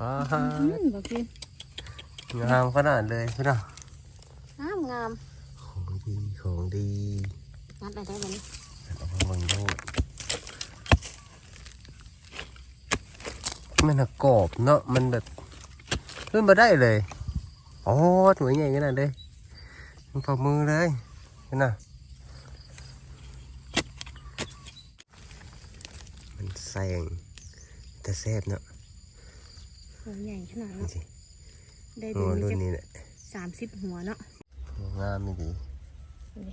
ป้าอืมบอกกินงามขนาดเลยพี่น้องงามงามของดีของดีงัดอะไรได้วันนี้เอามาเบิ่งดูมันน่ะกรอบเนาะมันแบบขึ้นมาได้เลยอ๋อหน่วยใหญ่ขนาดเลยมันฝ่ามือเลยเห็นน่ะมันแซงแต่แซ่บเนาะ หัวใหญ่ขนาดนี่เนาะสิได้หัเดืวอนรุ่นนี้นี้แหละสามสิบหัวเนาะงามไม่ดีนี่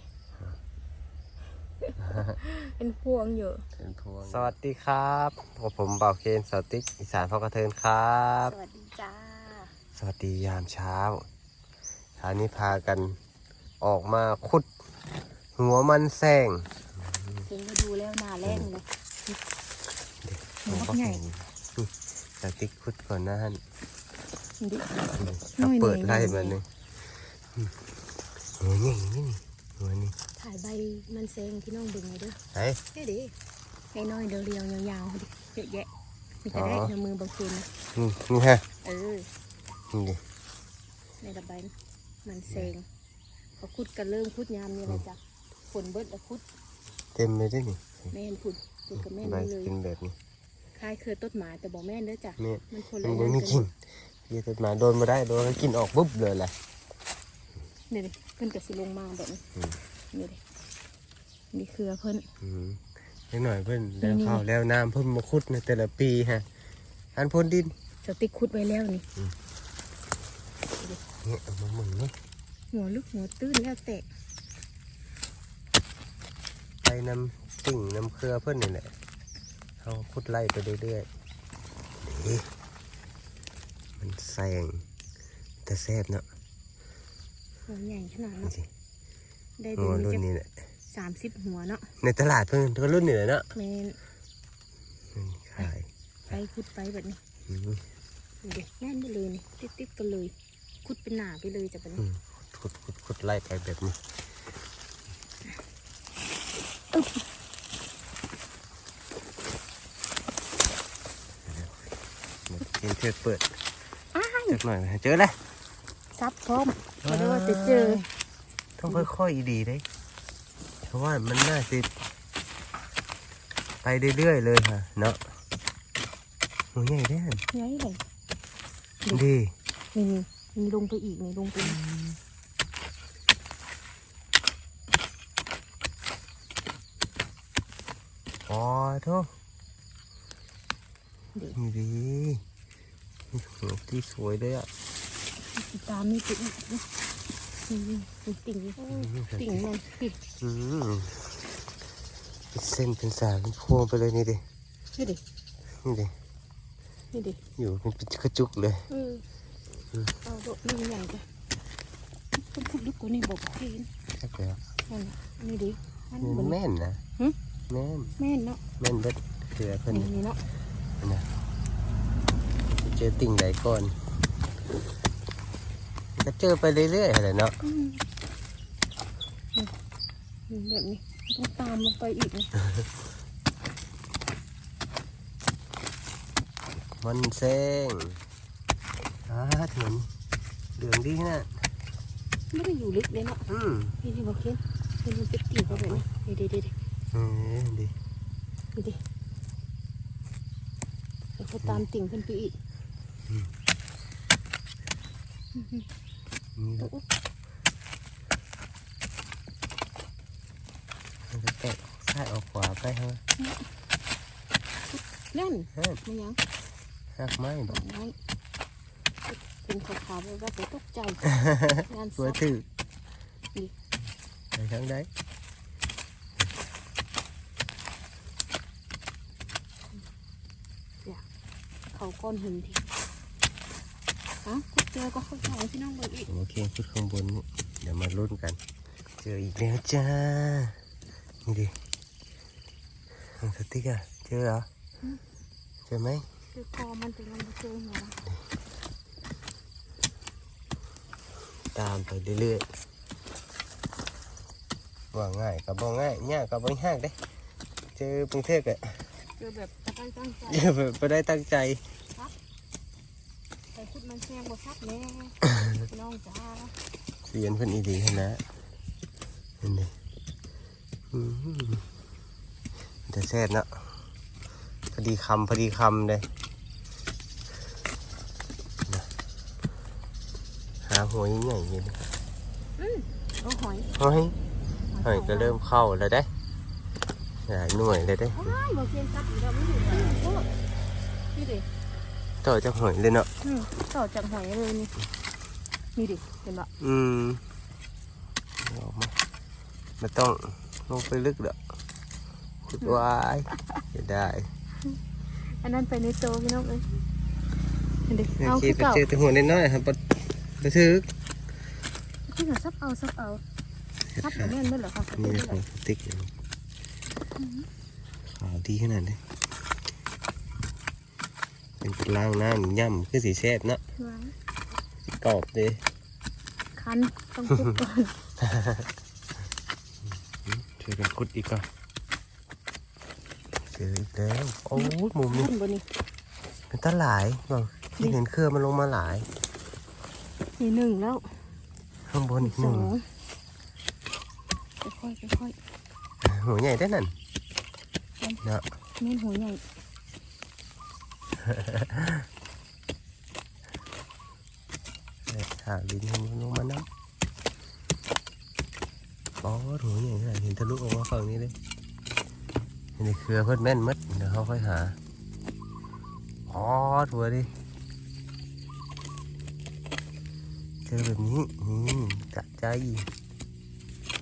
เป็นพวงอยู่เป็นพวง สวัสดีครับผมบ่าวเคนสาวติ๊กอีสานพ่อกระเทินครับ สวัสดีจ้า สวัสดียามเช้าเช้านี้พากันออกมาขุด หัวมันแซงเพิ่งมาดูแล้วหน้าแรงเลยหัวบักใหญ่ นี่สาวติ๊กขุดก่อนนะฮะดิถ้าเปิดไล่หน่มัอยนๆนี่หัวนี่นี่หัวนี่ถ่ายใบมันเซงพี่น้องเบิ่งหน่อยเด้อไหนเฮ้ยดิให้น้อยๆเรียวๆยาวๆดิเยอะแยะมีแต่ได้อ๋อในมือบางคืนนะนี่นี่ฮะเออนี่ดิในระบายมันเซงเขาคุดกันเริ่มคุดยามนี่แหละจ้ะฝนเบิดแล้วคุด เต็มเลยดินี่แม่นคุดคุดกับแม่นใบเลยเป็นแบบนี้ คล้ายคือต้นหมาแต่บอกแม่นเด้อจ้ะนี่มันคนมัละนเรื่ยัองงไม่กันกินเยี่ยต้นไมาโดนมาได้โดนมันกินออกปุ๊บเลยแหละนี่ดิเพิ่นก็สิลงมาแบบนี้อืมนี่ดินี่คือเพิ่นอืมเล็กหน่อยเพิ่นนี่แล้วนี่ข้าวแล้วน้ำเพิ่นมาขุดในแต่ละปีฮะอันพ่นดินสติ๊กคุดไว้แล้วนี่เนี่ยเอามาหมุนนี่หัวลึกหัวตื้นแล้วแตกไปน้ำติ่งน้ำเครือเพิ่นนี่แหละ เขาขุดไล่ไปเรื่อยๆนี่มันแซงแต่แซ่บเนาะหัวใหญ่ขนาดนี่เนาะสิได้หัเดืวอนรุ่นนี้นี้จะแหละสามสิบหัวเนาะในตลาดเพิ่นก็รุ่นนี้แหละเนาะแม่นอืมขายไปคุดไปแบบนี้อืมนี่ดิแน่นไปเลยนี่ติดติดๆกันเลย คุดเป็นหนาไปเลยจ้ะแบบอืนี้มขุดขุดขุดไล่ไปแบบนี้เดี๋ยวเห็นเชือกเปิดอ้ายจักหน่อยนะเจอแล้วซับพร้อมมาดูว่าจะเจอ ต้องค่อยๆดีได้เพราะว่ามันน่าจะไปเรื่อยๆเลยค่ะเนาะหนูใหญ่แน่นไงเลยดีนี่นี่มีลงไปอีกนี่ลงไปอีกอ๋อโทษดินี่ดีนี่หัว ที่สวยเลยอะติดตามนี่ไปอีกนี่นี่นี่ติ่งนี่ติ่งมันปิดอืมเป็นเส้นเป็นสายเป็นพวงไปเลยนี่ดินี่ดินี่ดินี่ดิอยู่เป็นกระจุกเลยเออเอาโดดนี่ใหญ่จ้ะต้องพูดลึกกว่านี้บอกเห็นแค่แล้วนั่นน่ะนี่ดิมันนี่เหมือนแม่นนะหึแม่นแม่นเนาะแม่นเบิดเขือเพิ่นนี่นะนี่เนาะนะ เจอติ่งไหนก่อนก็เจอไปเรื่อยๆอะไรเนาะอืมนี่แบบนี้ต้องตามลงไปอีกนะมันแซงอ่าถึงเหลืองดีนะไม่ได้อยู่ลึกเลยเนาะอืมนี่ที่บอกเห็นเป็นมันเป็นติ่งเขาแบบนี้นี่ดิดิดิเออดีนี่ดิเดี๋ยวเขาตามติ่งขึ้นไปอีกนี่โอ้โห มันจะแตะซ้ายออกขวาไปฮะนั่นฮะไม่ยังหักไม้บดอกกไม้เป็นขาวๆแบบว่าจะตกใจงานตัวซับถือไปทางใดเขาก้อนหินที่ อะคุดเจอก็เข้าใจพี่น้องเลยอีกโอเคขึ้นข้างบนนี่เดี๋ยวมาลุ้นกัน เจออีกแล้วจ้า นี่ดิหางสติ๊กอะเจอเหรอเจอไหมคือคอมันเป็นมันเจอหัวตามไปเรื่อยๆว่าง่ายกับบ่ง่ายยากกับบ่ยากเด้เจอกรุงเทพอะเจอแบบตั้งตั้งใจเจอแบบบ่ได้ตั้งใจ มันแซงบ่ซับแน่พี่น้องจ้าเสียนเพิ่นอีดีขนาดเห็นไหมอืมแต่แซ่บเนาะพอดีคำพอดีคำเลยนะหาหัวใหญ่ๆนี่นะครับโอ้หอยเฮ้ยหอยก็เริ่มเข้าแล้วได้หลายหน่วยเลยได้ว้ายบ่เซียนซับอีกแล้วไม่อยู่โอ้นี่ดิ ต่อจากหอยเลยเนาะอืมต่อจากหอยเลยนี่นี่ดิเห็นปะอืมเอาออกมาไม่ต้องลงไปลึกเด้อขุดไว้จะได้ อันนั้นไปในโตพี่น้องเอ้ยเห็นดิเมื่อเอากี้คือไปเก่าเจอแต่หัวน้อยๆครับปะไปถึกที่หาซับเอาซับเอาซับเอาแม่นด้วยเหรอคะนี่นะของติ๊กอย่างนี้ขาวดีขนาดนี้ เป็นเป็นล่างน้ำย่ำคือสีแซ่บเนาะว้ายกรอบเลยคันต้องคุกก่อนช่วยกันขุดอีกก่อนเจออีกแล้วโอ้ยมุมนี้ขึ้นบนนี่เป็นตาหลายบอกที่เห็นเครือมันลงมาหลายนี่หนึ่งแล้ว ข้างบนอีกหสอนึ่งงค่อยๆค่อยหัวใหญ่ได้นั่นเนาะๆนี่หัวใหญ่ หาดินให้มันลงมาน้ำอ๋อหัวใหญ่ขนาดเห็นทะลุออกมาฝั่งนี้เลยนี่เครือเพิ่นแม่นมัดเดี๋ยวเขาค่อยหาอ๋อตัวดิเจอแบบนี้นี่จัดใจ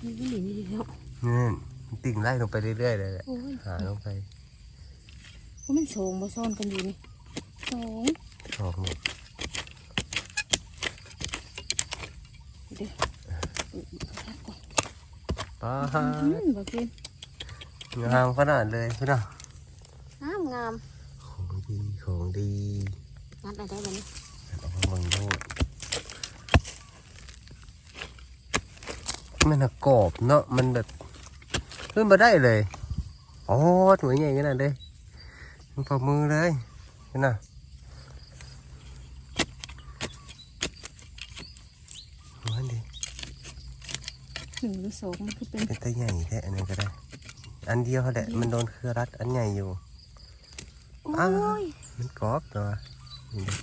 นี่นี่นี่นี่แล้วนี่มันติ่งไล่ลงไปเรื่อยๆเลยแหละโอ้ยหาลงไปว่ามันโสงบ่ซ่อนกันอยู่นี่ สองออกหมดเดี๋ยวเออพักก่อนป้าอืมบ่กินงามขนาดเลยพี่น้องงามงามของดีของดีงัดอะไรได้บ้างเอามาเบังดูมันน่ะกรอบเนาะมันแบบขึ้นมาได้เลยอ๋อสวยใหญ่ขนาดเลยมันพอมือเลยเห็นน่ะมันดิ หนึ่งหรือ สองมันคือเป็นเป็นตัวใหญ่แค่อันนี้ก็ได้ อันเดียวเขาแหละมันโดนเครือรัดอันใหญ่อยู่โอ้อ้าวยมันกรอบตัวนี่ดิ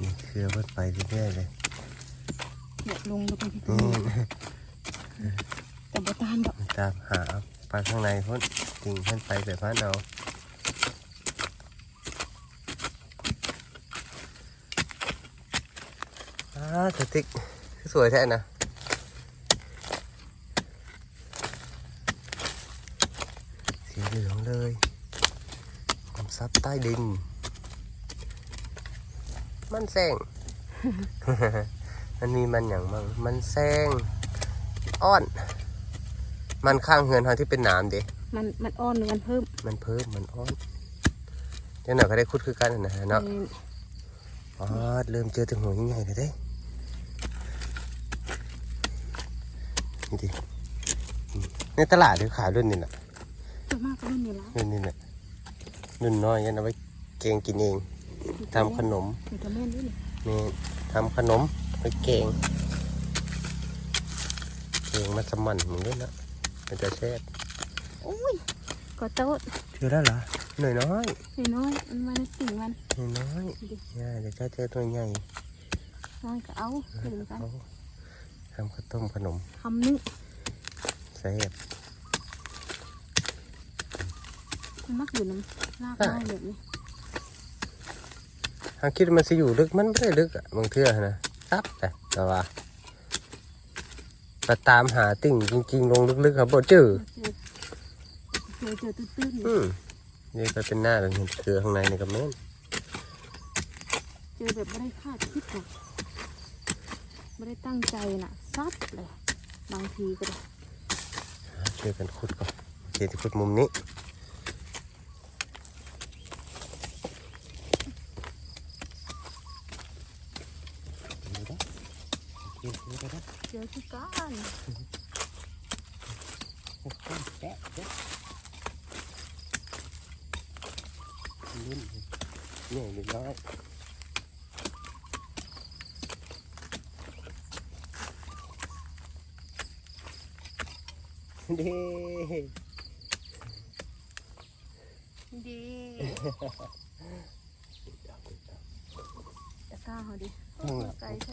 นี่เครือมันไปเรื่อยๆเลยเดี๋ยวลงลงไปที่นี่แต่บ่ตานดอกตามหาไปข้างในพุ่นจริงขึ้นไปแบบพันเอาอ่าสติ๊ก สวยแท้นะสีเหลืองเลยผมซับใต้ดิน มันแซงมันมีมันอย่างมั่งมันแซงอ้อน มันข้างเฮือนเขาที่เป็นหน้ำเด็มันมันอ่อนหรือมันเพิ่ม มันเพิ่มมันอ้อนเดี๋ยวหน่อยก็ได้คุดคือกันนะฮะเนาะเอออ๋อเริ่มเจอถึงหัวใหญ่ๆเลยเด้ นี่ดิอืมในตลาดเขาขายรุ่นนี้แหละส่วนมากก็รุ่นนี้ละรุ่นนี้แหละรุ่นน้อยยันเอาไว้เกงกินเองทำขนมอยู่กับแม่นด้วยนี่นี่ทำขนมไว้เกงเกงมัสมั่นเหมือนกันนะมันจะแซ่บโอ้ยก็โต๊ะเจอแล้วเหรอหน่อยน้อยน้อยๆมันมาในสิ่งมันหน่อยน้อยง่ายเดี๋ยวจะเจอตัวใหญ่น้อยก็เอาเห็นกันเขา ทำข้าวต้มขนมคำนึงแซ่บมันมักอยู่น้ำลากไม้แบบนี้หางคิดว่ามันจะอยู่ลึกมันไม่ได้ลึกอะบางเทื่อนะครับแต่แต่ว่ามาตามหาติ่งจริง ๆ ลงลึกๆครับบ่เจอเจอเจอตื้นๆอืมนี่ก็เป็นหน้าเราเห็นเครือข้างในนี่ก็แม่นเจอแบบไม่ได้คาดคิดนะ ไม่ได้ตั้งใจน่ะซัดเลย บางทีก็ได้ช่วยกันขุดก่อนโอเคจะขุดมุมนี้เจอที่ก้านลุ้นนี่เล็กน้อย ด้ดีตะกร้าเขาดิข้างหลังไกลใช่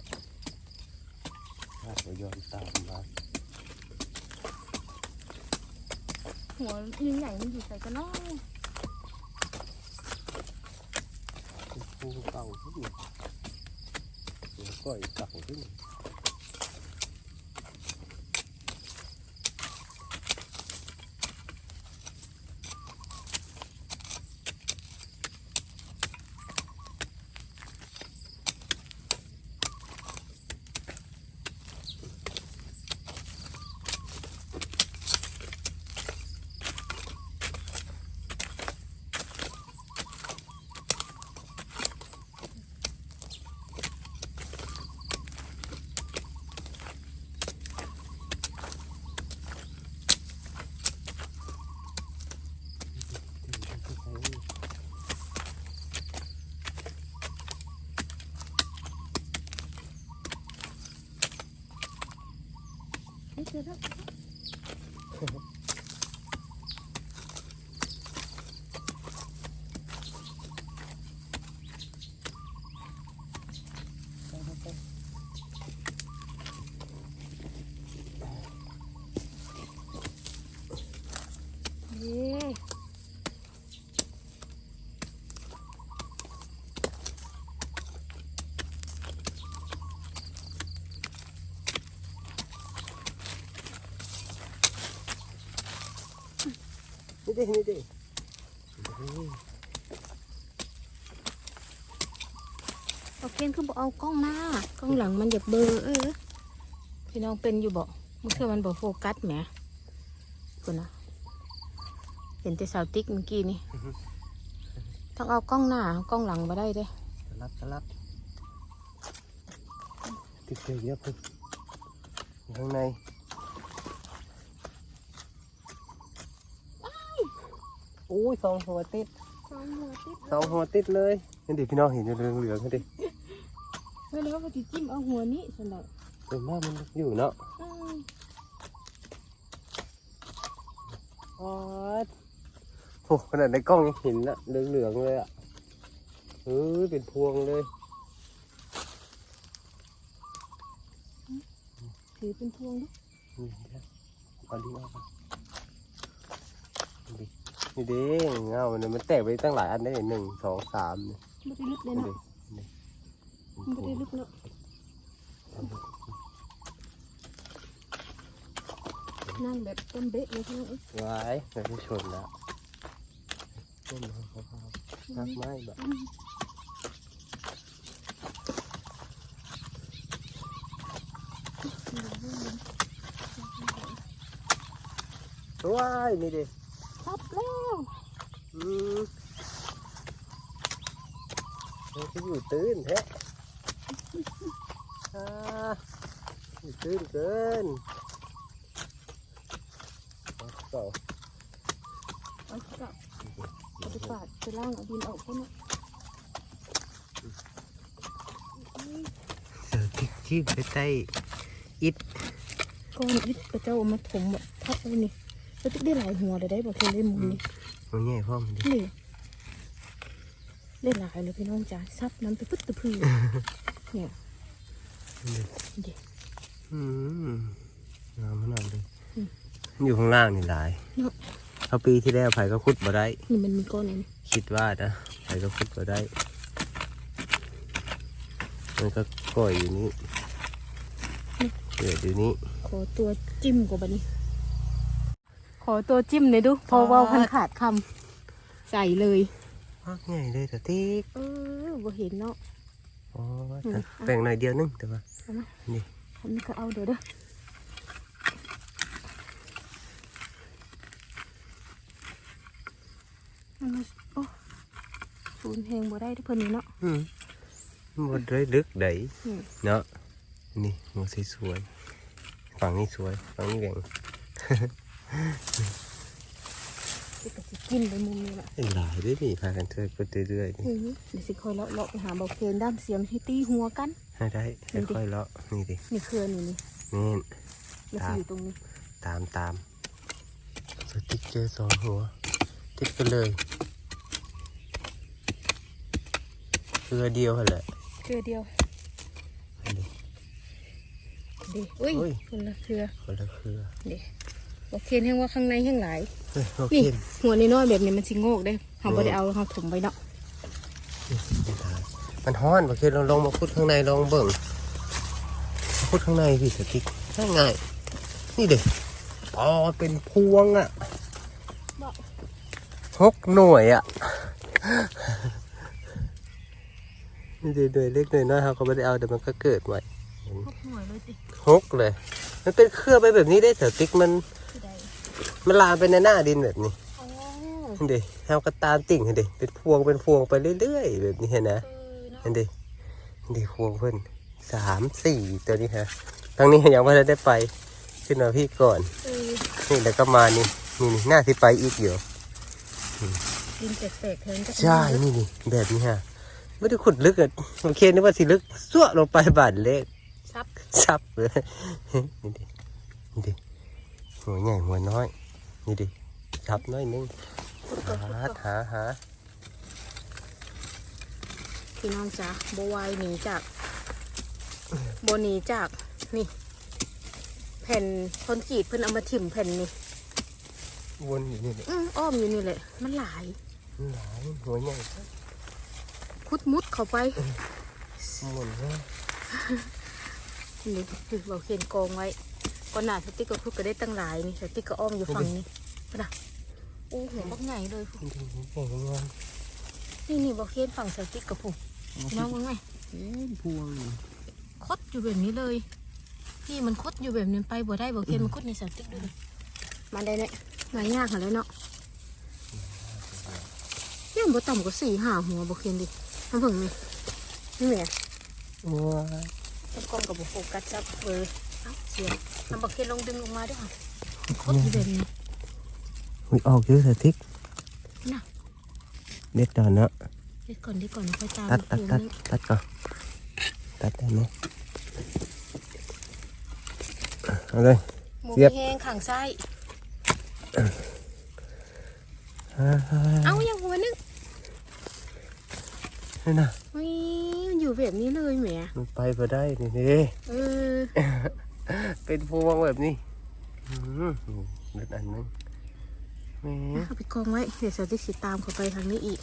ลากไปย้อนตามมาหัวยิงใหญ่มันอยู่ใส่กันเนาะภูเก่าขึ้นหัวก้อยเก่าขึ้น เจอแล้ว เย้ นี่ดินี่ดิเอาเกนคือบอกเอากล้องหน้ากล้องหลังมันอยากเบลอเออพี่น้องเป็นอยู่บอกมันคือมันบอกโฟกัสแหมคุณนะเห็นแต่สาวติ๊กเมื่อกี้นี่ต้องเอากล้องหน้ากล้องหลังมาได้เด้สลับสลับติดเกยเยอะคุณอยู่ข้างใน อ้ยสองหัวติดสองหัวติ๊กสองหัวติดเลยนี่ดิพี่น้องเห็นอยู่เหลืองเหลืองๆนี่ดิแล้วเราก็จะจิ้มเอาหัวนี้สนดอกเป็นหน้ามันอยู่เนาะอืมอ๋อโอ้ขนาดในกล้องยังเห็นนะเหลืองเหลืองๆเลยอะเออเป็นพวงเลยถือเป็นพวงด้วยนี่เดี๋ยวเอาดินออกก่อนนี่ดิ นี่เด้เงามันเนี่ยมันแตกไปตั้งหลายอันได้หนึ่งสองสามเนี่ยไม่ได้ลึกเลยนี่เนาะดินี่ไม่ได้ลึกเนาะนั่งแบบต้นเบ๊ะเลยพี่น้องเอ้ยไว้ไม่ได้ชนแล้วต้นไม้เขาๆนักไม้แบบอืมว้ายนี่ดิซับแล้วอื มันจะอยู่ตื้นแท้อยู่ตื้นเกินเอาเก่าเอากลับเอาไปปาดไปล่างเอาดินออกก็เนาะเสือที่ที่ไปใต้อิดก้อนอิฐกระเจ้าเอามาถมแบบทับไว้นี่แล้วติ๊กได้หลายหัวเลยได้บอกเธอได้มุมนี้ มันใหญ่พ่อมันดินี่ได้หลายเลยพี่น้องจ๋าซับน้ำไปปึ๊ดตะพือเนี่ยดิอืมงามขนาดเลยอืมอยู่ข้างล่างนี่หลายเนาะเขาปีที่แล้วไผ่ก็ขุดมาได้นี่มันมีก้อนอะไรนี่คิดว่านะไผ่ก็ขุดมาได้มันก็ก่อยอยู่นี่เกิดอยู่นี่ขอตัวจิ้มกว่าบันนี้ ขอตัวจิ้มหน่อยดู พอเว่าพันขาดคำใส่เลยมากใหญ่เลยแต่ติ๊กเออบ่เห็นเนาะอ๋ออืมแบ่งหน่อยเดียวนึงแต่ว่าเอามานี่อันนี้ก็เอาเดี๋ยวเด้อมันมาโอ้ศูนย์แหงบ่ได้ทุกเพิ่นนี่เนาะ อืมหมดเลยลึกไดอืม เนาะนี่หัวสวยๆฝั่งนี้สวยฝั่งนี้แบ่งนสิ กสิกินไปมุมนี้แหละเป็นหลายด้วยนี่พากันเทิดไปเรื่อยๆนี่อือเดี๋ยวสิคอยเลาะเลาะไปหาเบาเคนด้ามเสียมให้ตีหัวกันให้ได้ค่อยๆเลาะนี่ดินี่คืออันนี่นี่นี่มันจะอยู่ตรงนี้ ตามตามสติ๊กเจอสองหัว ติดไปเลยเรือเดียวเหรอแหละเครือเดียวอันนี้ดิอุ้ยอุ้ยคนละเครือคนละเครือดิ เบาเคนแห้งว่าข้างในแห้งหลายเฮ้ยโอเคนี่หัวน้อยๆแบบนี้มันสิโงกได้เขาบ่ได้เอาเขาถมไปเนาะมันฮ้อนโอเคลองลองมาพุดข้างในลองเบิ่งมาพุดข้างในพี่สติ๊กง่ายๆนี่เด็กอ๋อเป็นพวงอะหกหน่วยอะ นี่เดือยๆเล็กหน่อยน้อยเขาก็ไม่ได้เอาแต่มันก็เกิดใหม่พกหน่วยเลยสิหกเลย มันเป็นเครือไปแบบนี้ได้สติ๊กมันที่ใด มันลามไปในหน้าดินแบบนี้อ๋อเห็นดิเอากระตามติ่งเห็นดิเป็นพวงเป็นพวงไปเรื่อยๆแบบนี้เห็นนะเออเนาะเห็นดิเห็นดิพวงเพิ่นสามสี่ตัวนี้ฮะทางนี้ยังไม่ได้ไปขึ้นมาพี่ก่อนเออนี่แล้วก็มานี่นี่นี่หน้าที่ไปอีกอยู่ดินแตกๆแทนก็ใช่นี่นี่แบบนี้ฮะไม่ได้ขุดลึกอะโอเคนึกว่าสิลึกสั่วลงไปบาดเล็กซับซับเลยนี่ดินี่ดิหัวใหญ่หัวน้อย นี่ดิซับน้อยนึงหาหาหาพี่น้องจ๋าบวายหนีจากบหนีจากนี่ แผ่นคอนกรีตเพิ่นเอามาถิ่มแผ่นนี่วนอยู่นี่แหละอื้ออ้อมอยู่นี่แหละมันหลายหลายหัวใหญ่คุดมุดเข้าไปวนเลยนี่คือเราเขียนกองไว้ ก่อนหน้าสติ๊กก็คุดก็ได้ตั้งหลายนี่สติ๊กก็อ้อมอยู่ฝั่งนี้นะโอ้หัวบักใหญ่เลยนี่ดิหัวใหญ่งามนี่นี่บอกเขียนฝั่งสติ๊กกับผมน้องมึงไงเอ๊ะพวงคดอยู่แบบนี้เลยนี่มันคดอยู่แบบนี้ไปบ่ได้บอกเขียนมันคดในสติ๊กด้วยเลยมาได้เนี่ยมายากหาเลยเนาะยังบ่ต่ำกว่าสี่ห้าหัวบอกเขียนดิทำเพิ่งนี่นี่แหละว้ายต้นกล้องกับโฟกัสจับเบอร์เอ้าเสียง ทำบอกเขียนลงดึงลงมาด้วยค่ะคดอยู่แบบนี้อุ้ยออกเยอะสติ๊กน่ะเด็ดดอนเนาะเดี๋ยวก่อนเดี๋ยวก่อนค่อยตามตัดตัดเขียนตัดนี่ตัดก่อนตัดได้ไหมเอาเลยหมูเสียบแห้งขังไส้อ่าเอ้ายังหัวนึงนี่นะวิมันอยู่แบบนี้เลยแหมมันไปพอได้นี่นี่เออ เป็นพวงแบบนี้อืมเด็ดอันนึงแหมเอาไปกองไว้ เดี๋ยวสติ๊กสิตามเขาไปทางนี้อีก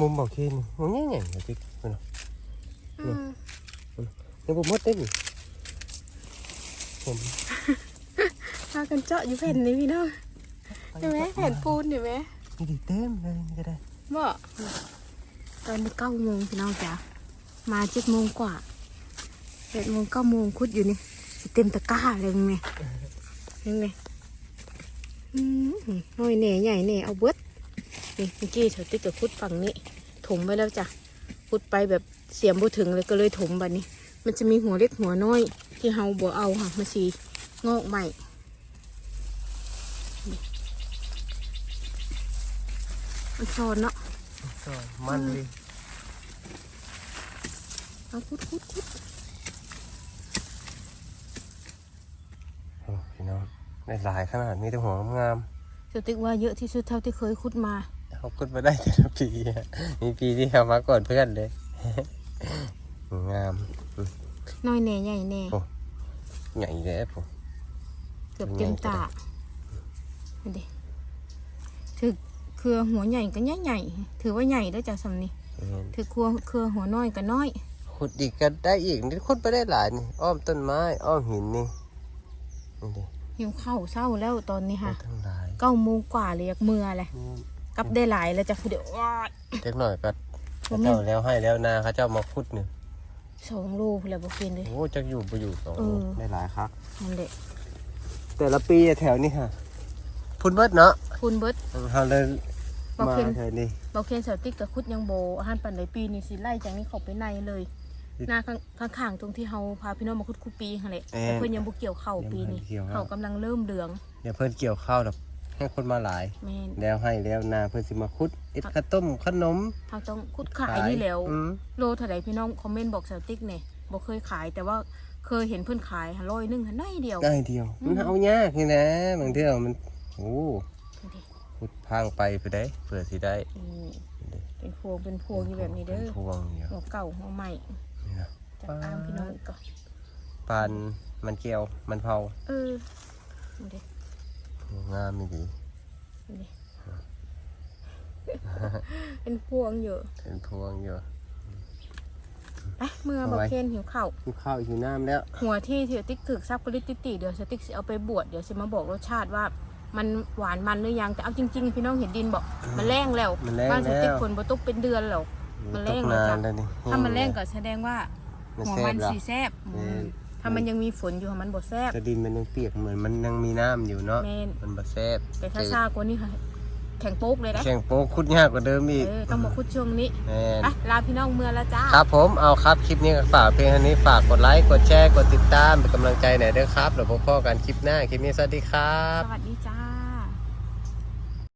มุมบอกเคนมุมใหญ่ๆสติ๊กเอาเนาะอืมยังบ่หมดได้นี่ผมพากันเจาะอยู่แผ่นนี้พี่น้องเห็นไหมแผ่นปูนเห็นไหมนี่ดิเต็มเลยนี่ก็ได้บ่ตอนนี้เก้าโมงพี่น้องจ๋ามาเจ็ดโมงกว่าเจ็ดโมงเก้าโมงคุดอยู่นี่สิ เต็มตะกร้าเลยมึงไงเห็นไหมอืมน้อยแหน่ใหญ่แหน่เอาเบิดนี่เมื่อกี้สติ๊กกับคุดฝั่งนี้ ถมไว้แล้วจ้ะพุดไปแบบเสียมบุถึงเลยก็เลยถมแบบนี้ มันจะมีหัวเล็กหัวน้อยที่เฮาบ่เอาค่ะมาสีงอกใหม่นี่มันซอนเนาะมันเลยเอาคุดคุดคุด โอ้พี่น้องได้หลายขนาดมีแต่หัวงามสติ๊กว่าเยอะที่สุดเท่าที่เคยคุดมาๆเขาขึ้นมาได้แต่ละปีอะมีปีที่เขามาก่อนเพื่อนเลย งามน้อยแหน่ใหญ่แหน่โอ้ใหญ่แล้วผมเกือบเต็มตาดูดิถือเครือหัวใหญ่ก็ใหญ่ใหญ่ๆถือว่าใหญ่แล้วจ้ะสำนี้ถือเครือเครือหัวน้อยก็น้อยขุดอีกก็ได้อีกนี่ขุดไปได้หลายนี่อ้อมต้นไม้ อ้อมหินนี่นี่ดิ หิวข้าวเศร้าแล้วตอนนี้ค่ะทั้งหลายเก้าโมงกว่าเลยอยากเมื่อเลยนี่กลับได้หลายแล้วจ้ะคือเดี๋ยวว้ายเล็กหน่อยก็บ่เขาแม่เจ้านแล้วให้แล้วนาเขาเจ้ามาขุดเนี่ยสองโลแล้วบ่กินเลย โอ้จะอยู่ไปอยู่สองเออ ได้หลายครับ นั่นแหละแต่ละปีแถวนี้ฮะพุ่นเบิดเนาะคุณเบิร์ดเขาเลยบอกมาเคนแถวนี้บอกเคนสติ๊กกับคุดยังโบอาหารปันในปีนี้สิไล่จากนี้เขาไปในเลยอืม หน้าข้างข้างๆตรงที่เฮาพาพี่น้องมาคุดคูปีหั่นแหละเออแต่เพิ่นยังบ่เกี่ยวเข้าปีนี้ยังบ่เกี่ยวเข้าเขากำลังเริ่มเหลืองเดี๋ยวเพิ่นเกี่ยวข้าวแบบให้คนมาหลาย แม่นแล้วให้แล้วนาเพื่อสิมาคุดเอ็ดข้าวต้มขนมเขาต้องคุดขายนี่แล้ว อืมโลเท่าไหร่พี่น้องคอมเมนต์บอกสาวติ๊กเนี่ยบอกเคยขายแต่ว่าเคยเห็นเพื่อนขายหาร้อยหนึงหันน้อยเดียว ได้เดียวมันเอายากนี่นะบางเที่ยวมันโอ้ดูดิคุดพางไปไปได้เพื่อสิได้นี่เป็นพวงเป็นพวงอยู่แบบนี้เด้อป็พวงเดียวหัวเก่าหัวใหม่นี่นะ จากตามพี่น้องก่อนปานมันเกี่ยวมันเผาเออดูดิงามไม่ดีดูดิเป็นพวงอยู่เป็นพวงอยู่ไปเมื่อบอกเคนหิวข้าวกินข้าวหิวน้ำแล้ว หัวที่เถียวติ๊กถึกซักปริติติเดี๋ยวสติ๊กสิเอาไปบวชเดี๋ยวสิมาบอกรสชาติว่ามันหวานมันหรือยังแต่เอาจริงๆ พี่น้องเห็นดินบอกมันแรงแล้วมันแรงบ้านสแล้ติ๊กวฝนบ่ตกเป็นเดือนแล้วมันแรงตกแล้วนาจ้ะนแล้วนี่ถ้ามันแรงก็แสดงว่า มันหัวแซ่มับนแล้วสีแซบแม่นถ้ามันยังมีฝนอยู่มันบ่แซบแต่ดินมันยังเปียกเหมือนมันยังมีน้ำอยู่เนาะแม่น มันบะแซ่บแต่ถ้าซากว่านี้ค่ะ แข็งโป๊กเลยนะแข่งโป๊กคุดยากกว่าเดิมอีกเออต้องมาคุดช่วงนี้แม่น ไปลาพี่น้องเมื่อแล้วจ้า ครับผมเอาครับคลิปนี้ก็ฝากเพียงเท่านี้ฝากกดไลค์กดแชร์กดติดตามเป็นกำลังใจหน่อยเด้อครับเดี๋ยวพบกันคลิปหน้าคลิปนี้สวัสดีครับ สวัสดีจ้า